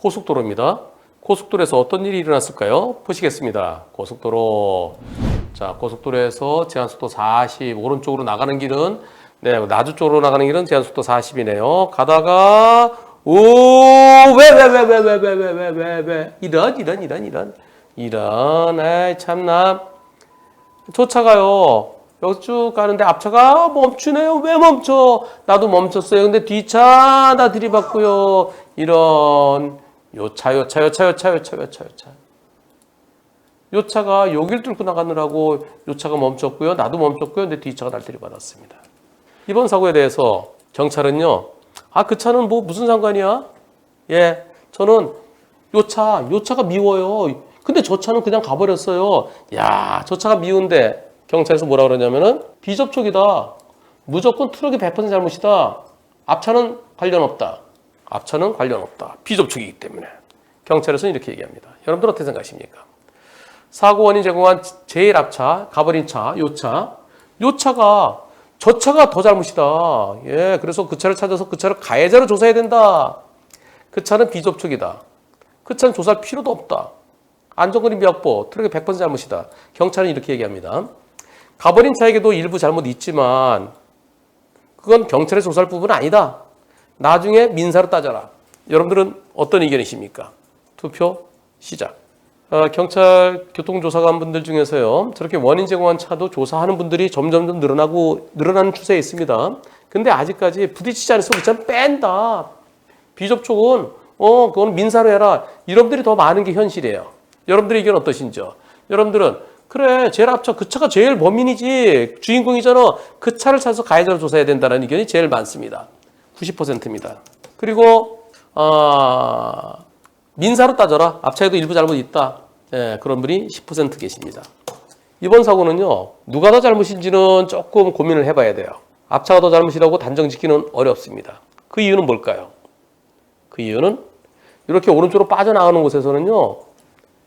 고속도로입니다. 고속도로에서 어떤 일이 일어났을까요? 보시겠습니다. 고속도로. 자, 고속도로에서 제한속도 40, 오른쪽으로 나가는 길은, 네, 나주 쪽으로 나가는 길은 제한속도 40이네요. 가다가, 오, 왜, 왜, 왜, 왜, 왜, 왜, 왜, 왜, 왜, 왜, 이런, 이런, 이런, 이런, 이런, 에이, 참나. 쫓아가요. 여기 쭉 가는데 앞차가 멈추네요. 왜 멈춰? 나도 멈췄어요. 근데 뒷차 나 들이받고요. 이런 요차 요차 요차 요차 요차 요차 요차 요차가 여길 뚫고 나가느라고 요차가 멈췄고요. 나도 멈췄고요. 근데 뒷차가 날 들이 받았습니다. 이번 사고에 대해서 경찰은요. 아 그 차는 뭐 무슨 상관이야? 예, 저는 요차 요차가 미워요. 근데 저 차는 그냥 가버렸어요. 야, 저 차가 미운데 경찰에서 뭐라 그러냐면은 비접촉이다. 무조건 트럭이 100% 잘못이다. 앞차는 관련 없다. 앞차는 관련 없다. 비접촉이기 때문에. 경찰에서는 이렇게 얘기합니다. 여러분들 어떻게 생각하십니까? 사고 원인 제공한 제일 앞차, 가버린 차, 요 차. 요 차가 저 차가 더 잘못이다. 예, 그래서 그 차를 찾아서 그 차를 가해자로 조사해야 된다. 그 차는 비접촉이다. 그 차는 조사할 필요도 없다. 안전거리 미확보, 트럭의 100% 잘못이다. 경찰은 이렇게 얘기합니다. 가버린 차에게도 일부 잘못 있지만 그건 경찰의 조사할 부분은 아니다. 나중에 민사로 따져라. 여러분들은 어떤 의견이십니까? 투표 시작. 아, 경찰 교통조사관 분들 중에서요, 저렇게 원인 제공한 차도 조사하는 분들이 점점 더 늘어나고, 늘어나는 추세에 있습니다. 근데 아직까지 부딪히지 않아서 그 차는 뺀다. 비접촉은, 어, 그건 민사로 해라. 이런 분들이 더 많은 게 현실이에요. 여러분들의 의견 어떠신지요? 여러분들은, 그래, 제일 앞차, 그 차가 제일 범인이지. 주인공이잖아. 그 차를 찾아서 가해자로 조사해야 된다는 의견이 제일 많습니다. 90%입니다. 그리고, 아, 민사로 따져라. 앞차에도 일부 잘못 있다. 예, 그런 분이 10% 계십니다. 이번 사고는요, 누가 더 잘못인지는 조금 고민을 해봐야 돼요. 앞차가 더 잘못이라고 단정 짓기는 어렵습니다. 그 이유는 뭘까요? 그 이유는 이렇게 오른쪽으로 빠져나가는 곳에서는요,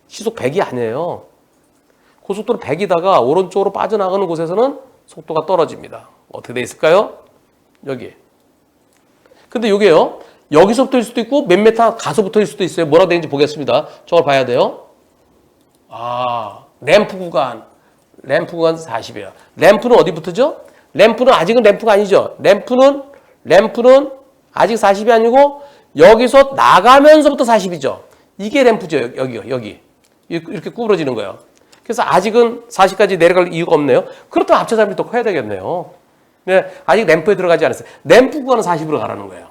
시속 100이 아니에요. 고속도로 100이다가 오른쪽으로 빠져나가는 곳에서는 속도가 떨어집니다. 어떻게 돼 있을까요? 여기. 근데 이게요, 여기서부터일 수도 있고 몇 메타 가서부터일 수도 있어요. 뭐라고 되는지 보겠습니다. 저걸 봐야 돼요. 아, 램프 구간. 램프 구간 40이에요. 램프는 어디부터죠? 램프는 아직은 램프가 아니죠. 램프는, 램프는 아직 40이 아니고 여기서 나가면서부터 40이죠. 이게 램프죠. 여기요, 여기. 이렇게 구부러지는 거예요. 그래서 아직은 40까지 내려갈 이유가 없네요. 그렇다면 앞차 잡이 더 커야 되겠네요. 네, 아직 램프에 들어가지 않았어요. 램프 구간은 40으로 가라는 거예요.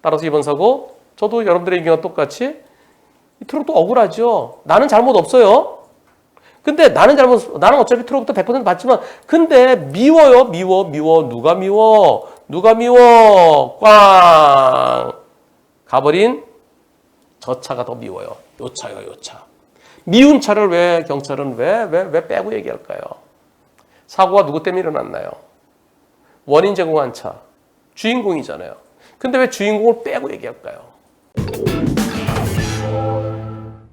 따라서 이번 사고 저도 여러분들의 의견과 똑같이 이 트럭도 억울하죠. 나는 잘못 없어요. 근데 나는 잘못 나는 어차피 트럭부터 100% 받지만 근데 미워요. 미워. 미워. 누가 미워? 누가 미워? 꽝. 가버린 저 차가 더 미워요. 요 차요, 요 차. 미운 차를 왜 경찰은 왜 왜 왜 빼고 얘기할까요? 사고가 누구 때문에 일어났나요? 원인 제공한 차. 주인공이잖아요. 근데 왜 주인공을 빼고 얘기할까요?